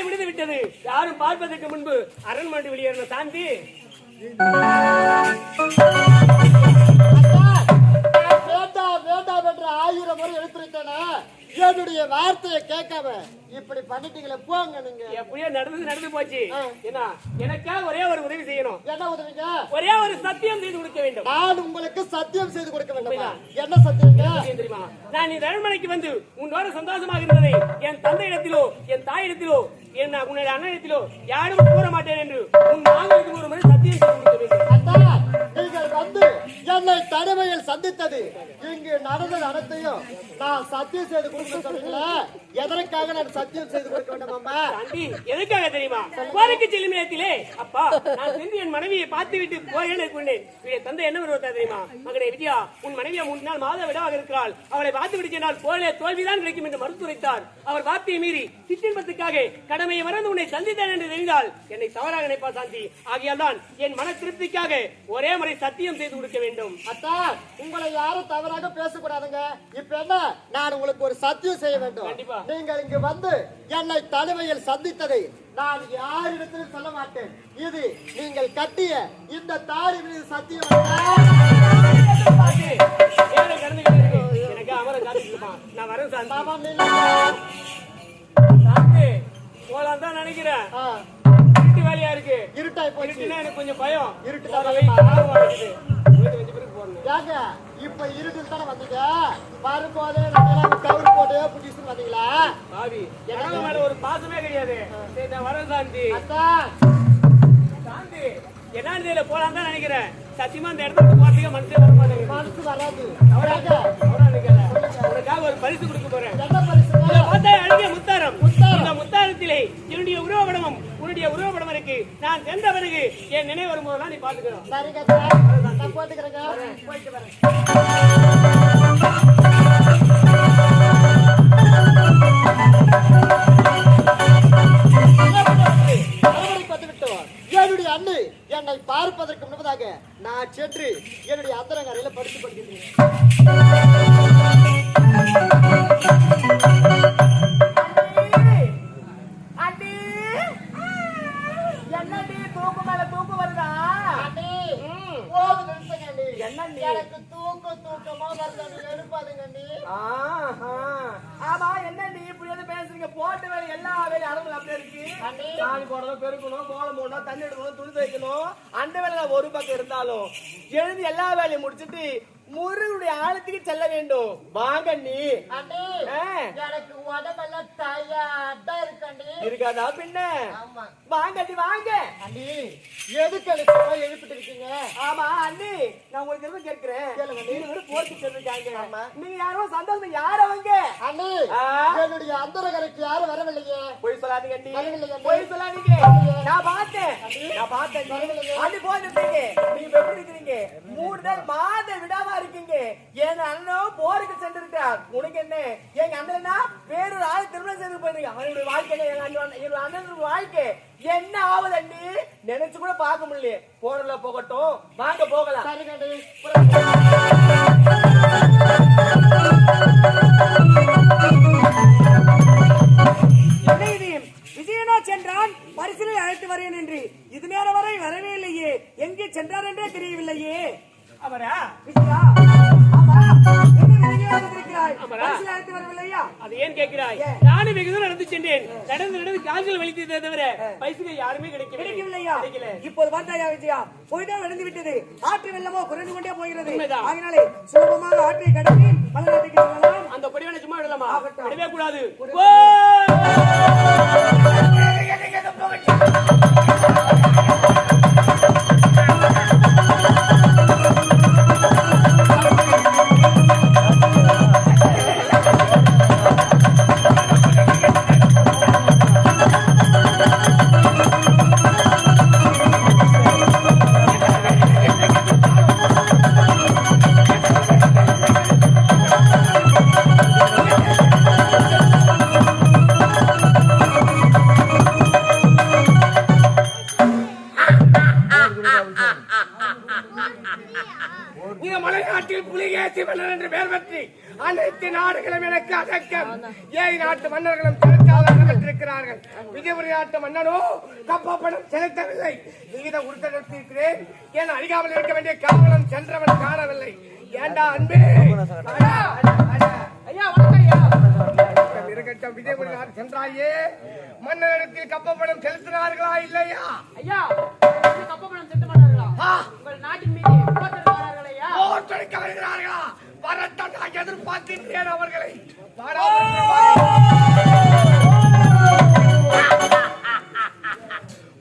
முடிந்து விட்டது. யாரும் பார்ப்பதற்கு முன்பு அரண்மனை வெளியேறின சாந்தி. ஆயிரம் முறை எடுத்துருக்கேனே என்னுடைய வார்த்தையை கேட்காம இப்படி பண்ணிட்டீங்களே போங்க நீங்க. எப்படியோ நடந்து நடந்து போச்சு. என்ன எனக்காக ஒரே ஒரு உதவி செய்யணும். என்ன உதவிங்க? ஒரே ஒரு சத்தியம் செய்து கொடுக்க வேண்டும். நான் உங்களுக்கு சத்தியம் செய்து கொடுக்க வேண்டுமா? என்ன சத்தியங்க? ஏன் தெரியுமா? நான் இந்த அரண்மனைக்கு வந்து உன்னோட சந்தோஷமாக இருந்ததை என் தந்தையிடத்திலோ என் தாயிடத்திலோ என் உன்னுடைய அண்ணனிடத்திலோ யாரும் கூற மாட்டேன் என்று உன் நாங்களுக்கு ஒரு முறை சத்தியம் செய்து கொடுக்க வேண்டும். நீங்கள் வந்து என்னை தனிமையில் சந்தித்தது? இங்கு நடந்தது அனைத்தையும் நான் சத்தியம் செய்து கொடுக்க சொன்னீங்களே எதற்காக நான் சத்தியம் செய்து கொடுக்க வேண்டும் அம்மா? எதுக்காக தெரியுமா? போருக்கு செல்லும் நேரத்திலே அப்பா நான் சென்று என் மனைவியை பார்த்து விட்டு போகிறேன் கொண்டேன் தந்தை என்ன வருவதா தெரியுமா? மகனே விஜயா உன் மனைவியா மூன்று நாள் மாத விடவாக இருக்கிறாள். அவளை பார்த்து விட்டு சென்றால் போலே தோல்விதான் கிடைக்கும் என்று மறுத்துரைத்தார். அவர் வார்த்தையை மீறி சிற்றின்பத்துக்காக கடமையை மறந்து உன்னை சந்தித்தேன் என்று தெரிந்தால் என்னை தவறாக நினைப்பா சாந்தி. ஆகியால் தான் என் மன திருப்திக்காக ஒரே முறை சத்தியம் செய்து கொடுக்க வேண்டும். அத்தா உங்களை யாரும் தவறாக பேசக்கூடாதுங்க. இப்ப என்ன? நான் உங்களுக்கு ஒரு சத்தியம் செய்ய வேண்டும். நீங்கள் இங்கு வந்து என்னை தனிமையில் சந்தித்ததை நான் யாரிடத்திலும் சொல்ல மாட்டேன். இது நீங்கள் கட்டிய இந்த தாடி மீது சத்தியம். எனக்கு காத்துக்குமா நான் வரேன் போலாம் தான் நினைக்கிறேன். ஆ, வீட்டு வேலையா இருக்கு? போச்சு. இருட்டுனா எனக்கு கொஞ்சம் பயம். இருட்டு தான் ஏங்க இப்ப இருட்டில் தானே வந்தீங்க? வரும்போதே கவுரு போட்டு புடிச்சு வந்தீங்களா? பாவி எனக்கு மேல ஒரு பாசமே கிடையாது. சரி நான் வரேன் சாந்தி. சாந்தி தெரியல போலாம் தான் நினைக்கிறேன். சத்தியமா அந்த இடத்துக்கு போறதுக்கு மனசே வர மாட்டேங்குது. மனசு வராது. அவராக அவரா உனக்காக ஒரு பரிசு கொடுக்க போறேன். என்ன பார்த்தா அழகிய முத்தாரம். இந்த முத்தாரத்திலே என்னுடைய உருவப்படமும் உன்னுடைய உருவப்படம் இருக்கு நான் சென்ற பிறகு என் நினைவு வரும்போதெல்லாம் நீ அத்தா. நான் போட்டுக்கிறேங்க போயிட்டு வரேன் ஒரு பக்கம் இருந்தாலும் எழுதி எல்லா வேலையும் முடிச்சிட்டு முருகனுடைய ஆழத்துக்கு செல்ல வேண்டும் வாங்க நீ. எனக்கு உடம்பெல்லாம் டயர்டா இருக்கு அண்ணி. இருக்காதா பின்ன ஆமா. வாங்க அண்ணி வாங்க அண்ணி, எதுக்கு சும்மா எழுப்பிட்டு இருக்கீங்க ஆமா அண்ணி நான் உங்களுக்கு எதுவும் கேட்கிறேன். நீங்க வெறும் போர்த்து சொல்லிருக்காங்க. நீங்க யாரோ சந்தோஷம் யார அவங்க அண்ணி. என்னுடைய அந்தரகரைக்கு யாரும் வரவில்லையே பொய் சொல்லாதீங்க அண்ணி. பொய் சொல்லாதீங்க. நான் பார்த்தேன் அண்ணி. நான் பார்த்தேன் நீங்க இப்ப எப்படி இருக்கிறீங்க மூணு நாள் மாத விடாம இருக்கீங்க. என் அண்ணனும் போருக்கு சென்றிருக்கார் உனக்கு என்ன? எங்க அண்ணனா வேறொரு ஆள் திருமணம் செய்து போயிருங்க அவனுடைய வாழ்க்கை எங்க அண்ணன் என்னோட அண்ணனுடைய வாழ்க்கை என்ன ஆகுது அண்ணி நினைச்சு கூட பார்க்க முடியல போறல போகட்டும். வாங்க போகலாம். பரிசிலை அழைத்து வரேன் என்று இது நேரம் வரை வரவே இல்லையே. எங்கே சென்றார் என்றே தெரியவில்லையே. அவரா? விஜயா அது ஏன் கேட்கிறாய்? நானும் வெகு தூரம் நடந்து சென்றேன். நடந்து நடந்து கால்கள் வலித்ததை தவிர பைசுக்கு யாருமே கிடைக்கவில்லை. கிடைக்கவில்லையா? இப்போது பார்த்தாயா விஜயா? பொய்தான் நடந்து விட்டது. ஆற்று வெள்ளமோ குறைந்து கொண்டே போகிறது. ஆகினாலே சுலபமாக ஆற்றை கடந்து அந்த பொடிவனை சும்மா விடலாமா. விடவே கூடாது. நாட்டு மன்னர்களும் இருக்கிறார்கள் விஜயபுரி நாட்டு மன்னனோ கப்பா பணம் செலுத்தவில்லை. விகித உறுத்தெடுத்திருக்கிறேன் ஏன் அறியாமல் இருக்க வேண்டிய காவலம் சென்றவன் காணவில்லை. ஏண்டா அன்பே? இருக்கட்டும், விஜயபுரி நாடு சென்றாயே. மன்னனிடத்தில் கப்ப பணம் செலுத்தினார்களா இல்லையா? ஐயா கப்பப்பணம் செலுத்த மாட்டார்களா? உங்கள் நாட்டின் மீது போராடுகிறார்கள் ஐயா? போர் தொடுக்க வருகிறார்களா? வரட்டும் நான் எதிர்பார்க்கின்றேன் அவர்களை.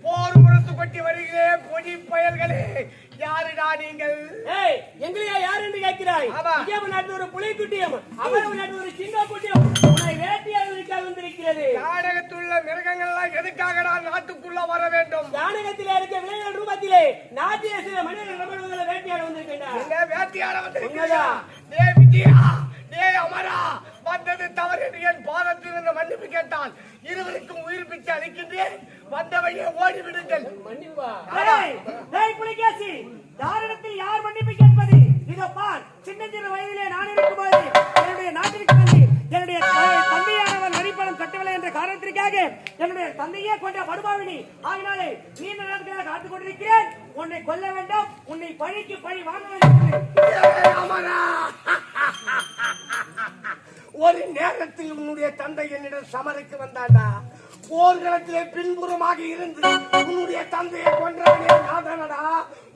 போர் முரசு கொட்டி வருகிறேன் பொடி பயல்களே யாருடா நீங்கள் எங்களையா யார் என்று கேட்கிறாய். விஜயபு நாட்டு ஒரு புலிக்குட்டியம் அமரவு நாட்டு ஒரு சின்ன குட்டியம் உன்னை வேட்டையாடுவதற்காக வந்திருக்கிறது. நாடகத்துள்ள மிருகங்கள்லாம் எதுக்காக நான் நாட்டுக்குள்ள வர வேண்டும்? ஜானகத்திலே இருக்க விளையாடு ரூபத்திலே நாட்டிய சில மனிதர்கள் ரமணங்களை வேட்டையாட வந்திருக்கின்றார் என்ன வேட்டையாட. டே விஜயா டே அமரா வந்தது தவறு என்று என் பாதத்தில் இருந்து மன்னிப்பு கேட்டால் இருவருக்கும் உயிர் பிச்சை அளிக்கின்றேன். வந்த வழியே ஓடி விடுங்கள் புலிகேசி! யார் மன்னிப்பு கேட்பது? இதோ பார் சின்ன சின்ன வயதிலே நான் இருக்கும்போது என்னுடைய நாட்டிற்கு வந்து என்னுடைய தந்தையானவர் நரிப்பணம் கட்டவில்லை என்ற காரணத்திற்காக என்னுடைய தந்தையே கொண்ட படுபாவினி ஆகினாலே நீண்ட நாட்களாக காத்துக் கொண்டிருக்கிறேன். உன்னை கொல்ல வேண்டும் உன்னை பழிக்கு பழி வாங்க வேண்டும். ஒரு நேரத்தில் உன்னுடைய தந்தை என்னிடம் சமருக்கு வந்தாண்டா? போர்க்களத்திலே பின்புறமாக இருந்து உன்னுடைய தந்தையை கொன்றவனே நாதனடா.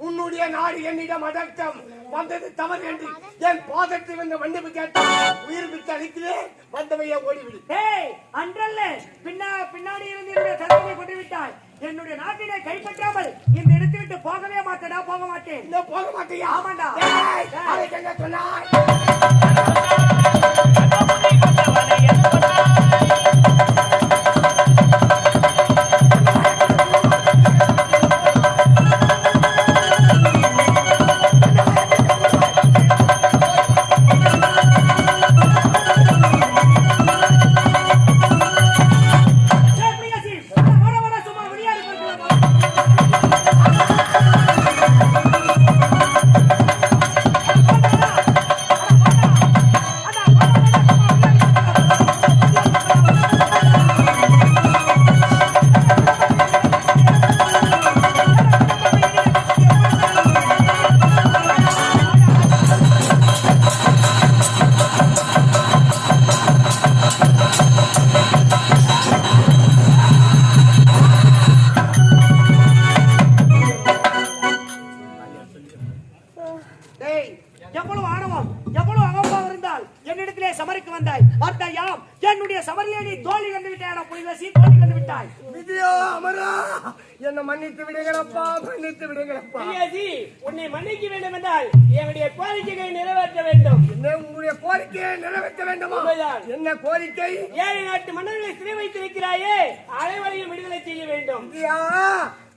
உன்னுடைய நாடு என்னிடம் அடக்கம். வந்தது தவறு என்று என் பாதத்தில் வந்து மன்னிப்பு கேட்டால் உயிர் பிச்சு அளிக்கிறேன். வந்தவையே ஓடிவிடு. ஏய் அன்றல்ல. பின்னா பின்னாடி இருந்து என்னுடைய தந்தையை கொண்டு விட்டாய். என்னுடைய நாட்டினை கைப்பற்றாமல் இந்த இடத்தை விட்டு போகவே மாட்டேடா போக மாட்டேன். இன்னும் போக மாட்டியா? ஆமாண்டா. என்ன சொன்னாய்? டேய் எவ்வளவு ஆணவம் எவ்வளவு அகம்பாவம் இருந்தால் என்னிடத்திலே சமருக்கு வந்தாய். பார்த்தாயாம் என்னுடைய சமரிலே நீ தோல்வி கண்டு விட்டாய் புலிகேசி தோல்வி கண்டு விட்டாய். விஜயா அமரா என்ன மன்னித்து விடுங்களப்பா மன்னித்து விடுங்களப்பா பிரியாஜி உன்னை மன்னிக்க வேண்டும் என்றால் என்னுடைய கோரிக்கைகளை நிறைவேற்ற வேண்டும். என்ன உங்களுடைய கோரிக்கையை நிறைவேற்ற வேண்டுமா. என்ன கோரிக்கை? ஏழை நாட்டு மன்னர்களை சிறை வைத்திருக்கிறாயே அனைவரையும் விடுதலை செய்ய வேண்டும். விஜயா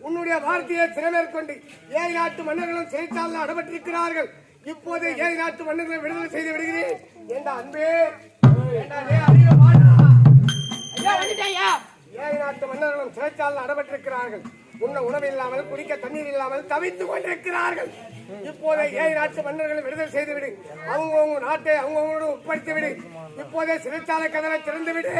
உன்னுடைய வார்த்தையை திறமேற்கொண்டு ஏழை நாட்டு மன்னர்களும் சிறைச்சாலையில் அடப்பட்டிருக்கிறார்கள். இப்போது ஏழை நாட்டு மன்னர்களை விடுதலை செய்து விடுகிறேன். அன்பே? ஏண்டா ஐயா ஏழை நாட்டு மன்னர்களும் சிறைச்சாலையில் அடப்பட்டிருக்கிறார்கள். உண்ண உணவு இல்லாமல் குடிக்க தண்ணீர் இல்லாமல் தவித்துக் கொண்டிருக்கிறார்கள். இப்போதே ஏழை நாட்டு மன்னர்களை விடுதலை செய்து விடு. அவங்கவுங்க நாட்டை அவங்கவுங்களோடு ஒப்படைத்து விடு. இப்போதே சிறைச்சாலை கதவை திறந்து விடு.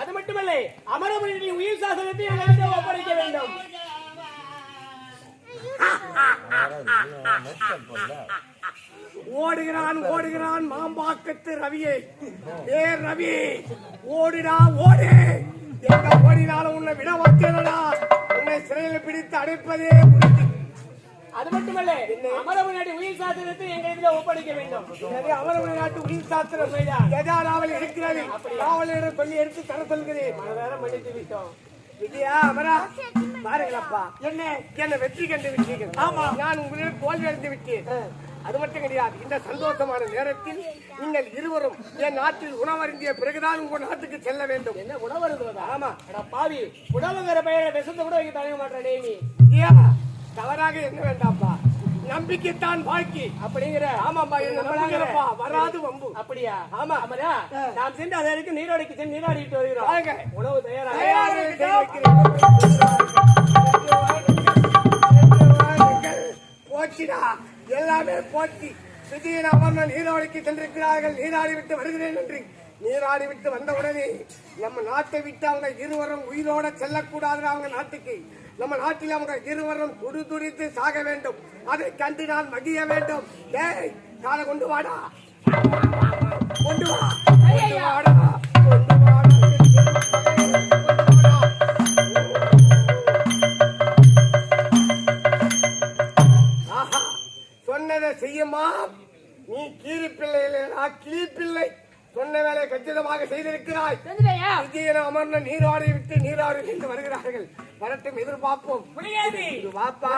அது மட்டுமல்ல அமரமுனியின் உயிர் சாசனத்தை எங்களிடம் ஒப்படைக்க வேண்டும். ஓடுகிறான் ஓடுகிறான் மாம்பாக்கத்து ரவியே. ஏ ரவி ஓடுடா ஓடு. எங்க ஓடினாலும் உன்னை விட மாட்டேனடா. உன்னை சிறையில் பிடித்து அடைப்பதே உறுதி அது மட்டுமல்ல அமரமுனியுடைய உயிர் சாசனத்தை எங்களிடம் ஒப்படைக்க வேண்டும். எனவே நாட்டு உயிர் சாத்திரம் எதா நாவல் இருக்கிறது நாவலிடம் சொல்லி எடுத்து தர சொல்கிறேன். மன்னித்து விட்டோம். விஜயா அமரா பாருங்களப்பா. என்ன? என்ன வெற்றி கண்டு விட்டீர்கள். ஆமா. நான் உங்களிடம் தோல்வி அடைந்து விட்டேன். அது மட்டும் கிடையாது இந்த சந்தோஷமான நேரத்தில் நீங்கள் இருவரும் என் நாட்டில் உணவருந்திய பிறகுதான் உங்கள் நாட்டுக்கு செல்ல வேண்டும். என்ன உணவு இருந்ததா ஆமா. பாவி உணவுங்கிற பெயரை விஷத்தை கூட வைக்க தயங்க மாட்டேன் நீ. தவறாக என்ன வேண்டாம்ப்பா. நம்பிக்கைத்தான் வாழ்க்கை. அப்படிங்கிற ஆமாப்பா என்ன நம்புகிறப்பா வராது வம்பு. அப்படியா? ஆமா. அமரா நாம் சென்று அது வரைக்கும் நீராடிக்கு சென்று நீராடிட்டு வருகிறோம். வாங்க. உணவு தயாரா தயாராக. போச்சுடா. எல்லாமே போச்சு. விஜயன் அமர்ந்த நீராடிக்கு சென்றிருக்கிறார்கள். நீராடி விட்டு வருகிறேன் என்று நீராடி விட்டு வந்தவுடனே நம்ம நாட்டை விட்டு அவங்க இருவரும் உயிரோட செல்லக்கூடாது அவங்க நாட்டுக்கு. நம்ம நாட்டில் அவங்க இருவரும் துடி துடித்து சாக வேண்டும். அதை கண்டு நான் மகிழ வேண்டும். டேய் காலை கொண்டு வாடா. கொண்டு வா. கொண்டு வாடா. கச்சிதமாக செய்திருக்கிறாய். விஜயன அமர்ந்த நீராடி விட்டு நீராடி என்று வருகிறார்கள். வரட்டும் எதிர்பார்ப்போம். வாப்பா